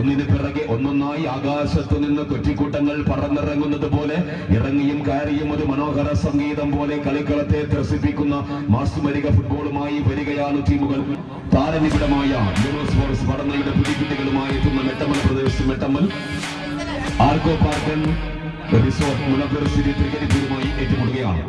ഒന്നിനു പിറകെ ഒന്നൊന്നായി ആകാശത്തു നിന്ന് കൊറ്റിക്കൂട്ടങ്ങൾ പറന്നിറങ്ങുന്നത് പോലെ ഇറങ്ങിയും കയറിയും ഒരു മനോഹര സംഗീതം പോലെ കളിക്കളത്തെ ത്രസിപ്പിക്കുന്ന മാസുമരിക ഫുട്ബോളുമായി വരികയാണ് ടീമുകൾ. താരനിബിഡമായ യൂണോ സ്പോർട്സ് പഠനയുടെ പുതിക്കുട്ടികളുമായി എത്തുന്ന മെട്ടമ്മൽ പ്രദേശ് മെട്ടമ്മൽ. ആർക്കോ പാർക്കൻ റിസോർട്ട് മുനഫർ സിരി തൃക്കരിപ്പൂരുമായി ഏറ്റുമുട്ടുകയാണ്.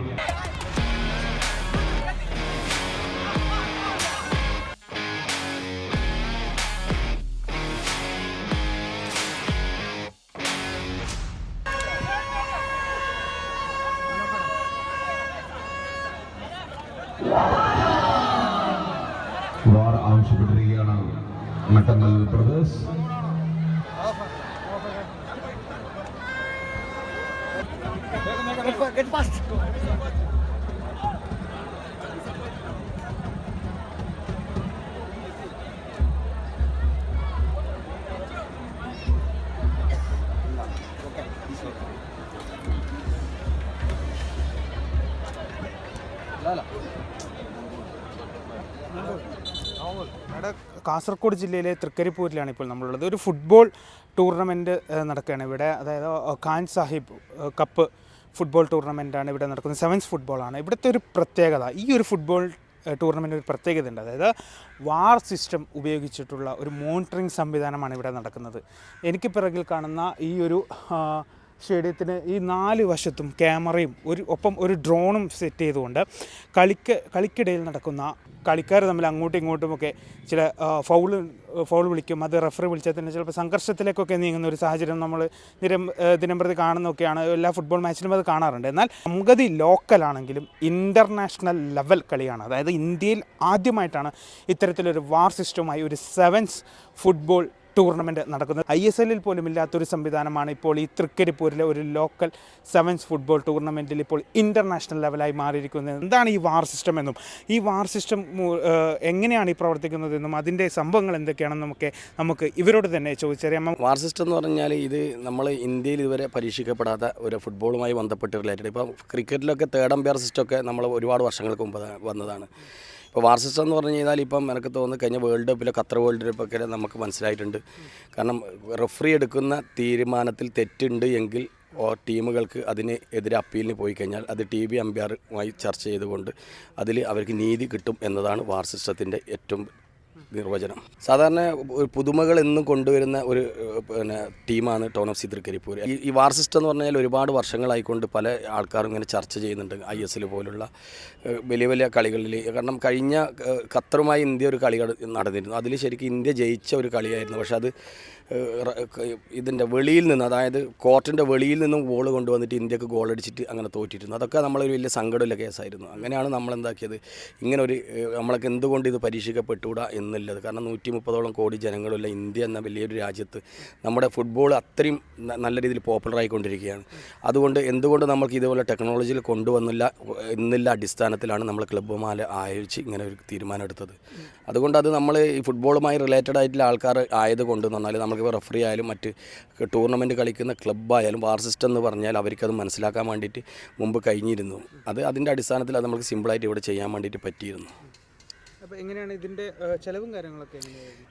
വാർ ആവശ്യപ്പെട്ടിരിക്കുകയാണ് മട്ടന്നൽ ബ്രദേഴ്സ് ഇവിടെ കാസർഗോഡ് ജില്ലയിലെ തൃക്കരിപ്പൂരിലാണ് ഇപ്പോൾ നമ്മളുള്ളത്. ഒരു ഫുട്ബോൾ ടൂർണമെന്റ് നടക്കുകയാണ് ഇവിടെ. അതായത് ഖാൻ സാഹിബ് കപ്പ് ഫുട്ബോൾ ടൂർണമെന്റാണ് ഇവിടെ നടക്കുന്നത്. സെവൻസ് ഫുട്ബോളാണ് ഇവിടുത്തെ ഒരു പ്രത്യേകത ഈ ഒരു ഫുട്ബോൾ ടൂർണമെന്റ് ഒരു പ്രത്യേകത ഉണ്ട് അതായത് വാർ സിസ്റ്റം ഉപയോഗിച്ചിട്ടുള്ള ഒരു മോണിറ്ററിംഗ് സംവിധാനമാണ് ഇവിടെ നടക്കുന്നത്. എനിക്ക് പിറകിൽ കാണുന്ന ഈ ഒരു സ്റ്റേഡിയത്തിന് ഈ നാല് വശത്തും ക്യാമറയും ഒരു ഒപ്പം ഒരു ഡ്രോണും സെറ്റ് ചെയ്തുകൊണ്ട് കളിക്ക് കളിക്കിടയിൽ നടക്കുന്ന കളിക്കാർ തമ്മിൽ അങ്ങോട്ടും ഇങ്ങോട്ടുമൊക്കെ ചില ഫൗൾ ഫൗൾ വിളിക്കും. അത് റെഫറി വിളിച്ചാൽ തന്നെ ചിലപ്പോൾ സംഘർഷത്തിലേക്കൊക്കെ നീങ്ങുന്ന ഒരു സാഹചര്യം നമ്മൾ നിരം ദിനംപ്രതി കാണുന്നൊക്കെയാണ് എല്ലാ ഫുട്ബോൾ മാച്ചിലും അത് കാണാറുണ്ട്. എന്നാൽ സംഗതി ലോക്കലാണെങ്കിലും ഇന്റർനാഷണൽ ലെവൽ കളിയാണ്. അതായത് ഇന്ത്യയിൽ ആദ്യമായിട്ടാണ് ഇത്തരത്തിലൊരു വാർ സിസ്റ്റമായി ഒരു സെവൻസ് ഫുട്ബോൾ ടൂർണമെന്റ് നടക്കുന്നത്. ഐ എസ് എല്ലിൽ പോലും ഇല്ലാത്തൊരു സംവിധാനമാണ് ഇപ്പോൾ ഈ തൃക്കരിപ്പൂരിലെ ഒരു ലോക്കൽ സെവൻസ് ഫുട്ബോൾ ടൂർണമെന്റിൽ ഇപ്പോൾ ഇന്റർനാഷണൽ ലെവലായി മാറിയിരിക്കുന്നത്. എന്താണ് ഈ വാർ സിസ്റ്റം എന്നും? ഈ വാർ സിസ്റ്റം എങ്ങനെയാണ് ഈ പ്രവർത്തിക്കുന്നതെന്നും അതിന്റെ സംഭവങ്ങൾ എന്തൊക്കെയാണെന്നും ഒക്കെ നമുക്ക് ഇവരോട് തന്നെ ചോദിച്ചറിയാം. വാർ സിസ്റ്റം എന്ന് പറഞ്ഞാൽ ഇത് നമ്മൾ ഇന്ത്യയിൽ ഇതുവരെ പരീക്ഷിക്കപ്പെടാത്ത ഒരു ഫുട്ബോളുമായി ബന്ധപ്പെട്ട് റിലേറ്റഡ് ഇപ്പോൾ ക്രിക്കറ്റിലൊക്കെ തേർഡ് അമ്പയർ സിസ്റ്റമൊക്കെ നമ്മൾ ഒരുപാട് വർഷങ്ങൾക്ക് മുമ്പ് വന്നതാണ്. ഇപ്പോൾ വാർസസ് എന്ന് പറഞ്ഞു കഴിഞ്ഞാൽ ഇപ്പം എനിക്ക് തോന്നുന്നു കഴിഞ്ഞ വേൾഡ് കപ്പിലെ ഖത്തർ വേൾഡ് കപ്പൊക്കെ നമുക്ക് മനസ്സിലായിട്ടുണ്ട്. കാരണം റെഫറി എടുക്കുന്ന തീരുമാനത്തിൽ തെറ്റുണ്ട് എങ്കിൽ ടീമുകൾക്ക് അതിന് എതിരെ അപ്പീലിന് പോയി കഴിഞ്ഞാൽ അത് ടി വി അമ്പയറുമായി ചർച്ച ചെയ്തുകൊണ്ട് അതിൽ അവർക്ക് നീതി കിട്ടും എന്നതാണ് വാർ സിസ്റ്റത്തിന്റെ ഏറ്റവും നിർവചനം. സാധാരണ ഒരു പുതുമകൾ എന്നും കൊണ്ടുവരുന്ന ഒരു പിന്നെ ടീമാണ് ടൗൺ ഓഫ് സി തൃക്കരിപ്പൂർ ഈ ഈ വാർ സിസ്റ്റം എന്ന് പറഞ്ഞാൽ ഒരുപാട് വർഷങ്ങളായിക്കൊണ്ട് പല ആൾക്കാരും ഇങ്ങനെ ചർച്ച ചെയ്യുന്നുണ്ട്. ഐ എസ് എൽ പോലുള്ള വലിയ വലിയ കളികളിൽ. കാരണം കഴിഞ്ഞ ഖത്തറുമായി ഇന്ത്യ ഒരു കളി നടന്നിരുന്നു. അതിൽ ശരിക്കും ഇന്ത്യ ജയിച്ച ഒരു കളിയായിരുന്നു. പക്ഷെ അത് ഇതിന്റെ വെളിയിൽ നിന്ന് അതായത് കോർട്ടിന്റെ വെളിയിൽ നിന്നും ഗോൾ കൊണ്ടുവന്നിട്ട് ഇന്ത്യയ്ക്ക് ഗോൾ അടിച്ചിട്ട് അങ്ങനെ തോറ്റിരുന്നു. അതൊക്കെ നമ്മളൊരു വലിയ സങ്കടമുള്ള കേസായിരുന്നു. അങ്ങനെയാണ് നമ്മൾ എന്താക്കിയത് ഇങ്ങനെ ഒരു നമ്മളൊക്കെ എന്തുകൊണ്ട് ഇത് പരീക്ഷിക്കപ്പെട്ടുകൂടാ എന്നുള്ളത് കാരണം നൂറ്റി മുപ്പതോളം കോടി ജനങ്ങളുള്ള ഇന്ത്യ എന്ന വലിയൊരു രാജ്യത്ത് നമ്മുടെ ഫുട്ബോൾ അത്രയും നല്ല രീതിയിൽ പോപ്പുലറായിക്കൊണ്ടിരിക്കുകയാണ് അതുകൊണ്ട് എന്തുകൊണ്ട് നമുക്ക് ഇതുപോലെ ടെക്നോളജിയിൽ കൊണ്ടുവന്നില്ല എന്നില്ല അടിസ്ഥാനത്തിലാണ് നമ്മൾ ക്ലബ്ബുമാല ആയോജിച്ച് ഇങ്ങനെ ഒരു തീരുമാനം എടുത്തത്. അതുകൊണ്ട് അത് നമ്മൾ ഈ ഫുട്ബോളുമായി റിലേറ്റഡ് ആയിട്ടുള്ള ആൾക്കാർ ആയതുകൊണ്ട് പറഞ്ഞാൽ നമുക്കിപ്പോൾ റെഫറി ആയാലും മറ്റ് ടൂർണമെന്റ് കളിക്കുന്ന ക്ലബ്ബായാലും വാർ സിസ്റ്റം എന്ന് പറഞ്ഞാൽ അവർക്കത് മനസ്സിലാക്കാൻ വേണ്ടിയിട്ട് മുമ്പ് കഴിഞ്ഞിരുന്നു. അത് അതിന്റെ അടിസ്ഥാനത്തിൽ അത് നമുക്ക് സിമ്പിളായിട്ട് ഇവിടെ ചെയ്യാൻ വേണ്ടിയിട്ട് പറ്റിയിരുന്നു. എങ്ങനെയാണ് ഇതിന്റെ ചിലവും കാര്യങ്ങളൊക്കെ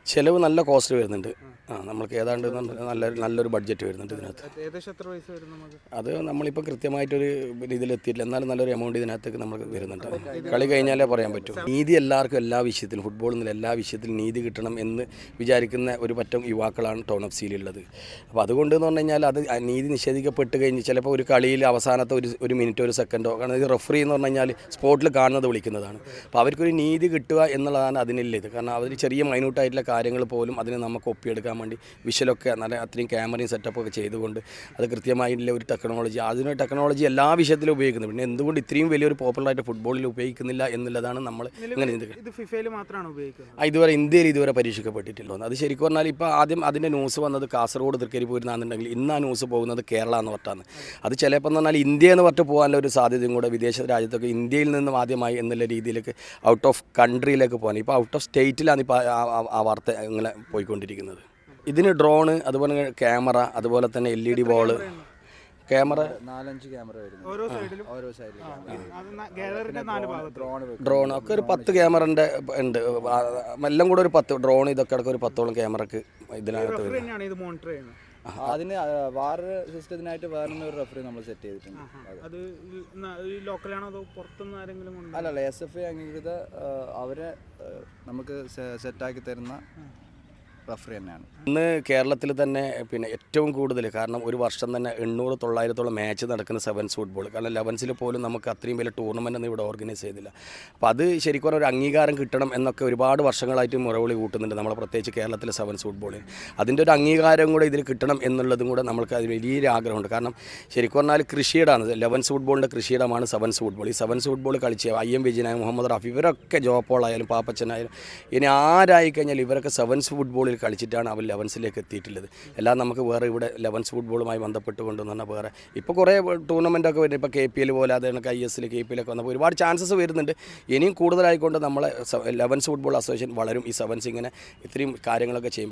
ചെലവ് നല്ല കോസ്റ്റ് വരുന്നുണ്ട്. ആ. നമ്മൾക്ക് ഏതാണ്ട് നല്ല നല്ലൊരു ബഡ്ജറ്റ് വരുന്നുണ്ട് ഇതിനകത്ത്. ഏകദേശം എത്ര പൈസ വരും നമുക്ക്? അത് നമ്മളിപ്പോൾ കൃത്യമായിട്ടൊരു രീതിയിൽ എത്തിയില്ല എന്നാലും നല്ലൊരു എമൗണ്ട് ഇതിനകത്തേക്ക് നമുക്ക് വരുന്നുണ്ട്. കളി കഴിഞ്ഞാലേ പറയാൻ പറ്റൂ. നീതി എല്ലാവർക്കും എല്ലാ വിഷയത്തിലും ഫുട്ബോളിൽ എല്ലാ വിഷയത്തിലും നീതി കിട്ടണം എന്ന് വിചാരിക്കുന്ന ഒരു പറ്റം യുവാക്കളാണ് ടൗൺ ഓഫ് സിയിലുള്ളത് അപ്പോൾ അതുകൊണ്ട് എന്ന് പറഞ്ഞു കഴിഞ്ഞാൽ അത് നീതി നിഷേധിക്കപ്പെട്ട് കഴിഞ്ഞ് ചിലപ്പോൾ ഒരു കളിയിൽ അവസാനത്തെ ഒരു ഒരു മിനിറ്റോ ഒരു സെക്കൻഡോ കാരണം ഇത് റെഫറി എന്ന് പറഞ്ഞു കഴിഞ്ഞാൽ സ്പോട്ടിൽ കാണുന്നത് വിളിക്കുന്നതാണ്. അപ്പോൾ അവർക്കൊരു നീതി കിട്ടുക എന്നുള്ളതാണ് അതിനില്ല. ഇത് കാരണം അവർ ചെറിയ മൈന്യൂട്ടായിട്ടുള്ള കാര്യങ്ങൾ പോലും അതിന് നമുക്ക് ഒപ്പിയെടുക്കാൻ വേണ്ടി വിഷലൊക്കെ നല്ല അത്രയും ക്യാമറയും സെറ്റപ്പൊക്കെ ചെയ്തുകൊണ്ട് അത് കൃത്യമായിട്ടുള്ള ഒരു ടെക്നോളജി അതിന് ടെക്നോളജി എല്ലാ വിഷയത്തിലും ഉപയോഗിക്കുന്നു. പിന്നെ എന്തുകൊണ്ട് ഇത്രയും വലിയൊരു പോപ്പുലറായിട്ട് ഫുട്ബോളിൽ ഉപയോഗിക്കുന്നില്ല എന്നുള്ളതാണ് നമ്മൾ ഇങ്ങനെ ഇത് ഫിഫയിൽ മാത്രമാണ് ഉപയോഗിക്കുന്നത്? ആ, ഇതുവരെ ഇന്ത്യയിൽ ഇതുവരെ പരീക്ഷിക്കപ്പെട്ടിട്ടില്ല. അത് ശരിക്കും പറഞ്ഞാൽ ഇപ്പോൾ ആദ്യം അതിന്റെ ന്യൂസ് വന്നത് കാസർഗോഡ് തൃക്കരി പോയിരുന്നാണെന്നുണ്ടെങ്കിൽ ഇന്ന് ആ ന്യൂസ് പോകുന്നത് കേരള എന്ന് പറഞ്ഞാണ് അത് ചിലപ്പോൾ എന്ന് പറഞ്ഞാൽ ഇന്ത്യ എന്ന് പറഞ്ഞിട്ട് പോകാനുള്ള ഒരു സാധ്യതയും കൂടെ വിദേശ രാജ്യത്തൊക്കെ ഇന്ത്യയിൽ നിന്നും ആദ്യമായി എന്നുള്ള രീതിയിലേക്ക് ഔട്ട് ഓഫ് കൺട്രിയിലേക്ക് പോകാൻ. ഇപ്പോൾ ഔട്ട് ഓഫ് സ്റ്റേറ്റിലാണ് ഇപ്പോൾ ആ- വാർത്ത ഇങ്ങനെ പോയിക്കൊണ്ടിരിക്കുന്നത്. ഇതിന് ഡ്രോണ് അതുപോലെ ക്യാമറ അതുപോലെ തന്നെ L E D ball camera നാലഞ്ച് ക്യാമറ വരുന്നു ഓരോ സൈഡിലും ഓരോ സൈഡിൽ അത് ഗാലറിന്റെ നാല് ഭാഗത്ത്. ഡ്രോൺ ഒക്കെ ഒരു പത്ത് ക്യാമറ ഉണ്ട്. എല്ലാം കൂടെ ഒരു പത്ത് ഡ്രോൺ ഇതൊക്കെ ഇടയ്ക്ക് ഒരു പത്തോളം ക്യാമറക്ക് ഇതിനകത്ത് റഫറി അതിന് വാർ സിസ്റ്റത്തിനായിട്ട് വേറെ ഒരു റെഫറി നമ്മൾ സെറ്റ് ചെയ്തിട്ടുണ്ട് അതെ. ലോക്കലാണോ അതോ പുറത്തുനിന്ന് ആരെങ്കിലും അല്ലല്ല എസ് എഫ് ഐ അംഗീകൃത അവരെ നമുക്ക് സെറ്റാക്കി തരുന്ന റെഫറി തന്നെയാണ്. ഇന്ന് കേരളത്തിൽ തന്നെ പിന്നെ ഏറ്റവും കൂടുതൽ കാരണം ഒരു വർഷം തന്നെ എണ്ണൂറ് തൊള്ളായിരത്തോളം മാച്ച് നടക്കുന്ന സെവൻസ് ഫുട്ബോൾ കാരണം ലെവൻസിൽ പോലും നമുക്ക് അത്രയും വലിയ ടൂർണമെന്റ് ഒന്നും ഇവിടെ ഓർഗനൈസ് ചെയ്തില്ല. അപ്പോൾ അത് ശരിക്കും ഒരു അംഗീകാരം കിട്ടണം എന്നൊക്കെ ഒരുപാട് വർഷങ്ങളായിട്ട് മുറവിളി കൂട്ടുന്നുണ്ട്. നമ്മൾ പ്രത്യേകിച്ച് കേരളത്തിലെ സെവൻസ് ഫുട്ബോളിൽ അതിന്റെ ഒരു അംഗീകാരം കൂടെ ഇതിൽ കിട്ടണം എന്നുള്ളതും കൂടെ നമുക്ക് അത് വലിയൊരു ആഗ്രഹമുണ്ട്. കാരണം ശരിക്കും പറഞ്ഞാൽ കൃഷിയിടാണ്. ലെവൻസ് ഫുട്ബോളിന്റെ കൃഷിയിടമാണ് സെവൻസ് ഫുട്ബോൾ ഈ സെവൻസ് ഫുട്ബോൾ കളിച്ച ഐ എം വിജയനായ മുഹമ്മദ് റാഫി ഇവരൊക്കെ ജോപ്പോളായാലും പാപ്പച്ചനായാലും ഇനി ആരായി കഴിഞ്ഞാൽ ഇവരൊക്കെ സെവൻസ് ഫുട്ബോളിൽ കളിച്ചിട്ടാണ് അവർ ലെവൻസിലേക്ക് എത്തിയിട്ടുള്ളത്. എല്ലാം നമുക്ക് വേറെ ഇവിടെ ലെവൻസ് ഫുട്ബോളുമായി ബന്ധപ്പെട്ട് തന്നെ വേറെ. ഇപ്പോൾ കുറേ ടൂർണമെന്റൊക്കെ വരുന്നത് ഇപ്പോൾ കെ പി എൽ പോലെ അതേ കണക്ക് I S L K P എല്ലൊക്കെ വന്നപ്പോൾ ഒരുപാട് ചാൻസസ് വരുന്നുണ്ട്. ഇനിയും കൂടുതലായിക്കൊണ്ട് നമ്മളെ ലെവൻസ് ഫുട്ബോൾ അസോസിയേഷൻ വളരും. ഈ സെവൻസ് ഇങ്ങനെ ഇത്രയും കാര്യങ്ങളൊക്കെ ചെയ്യും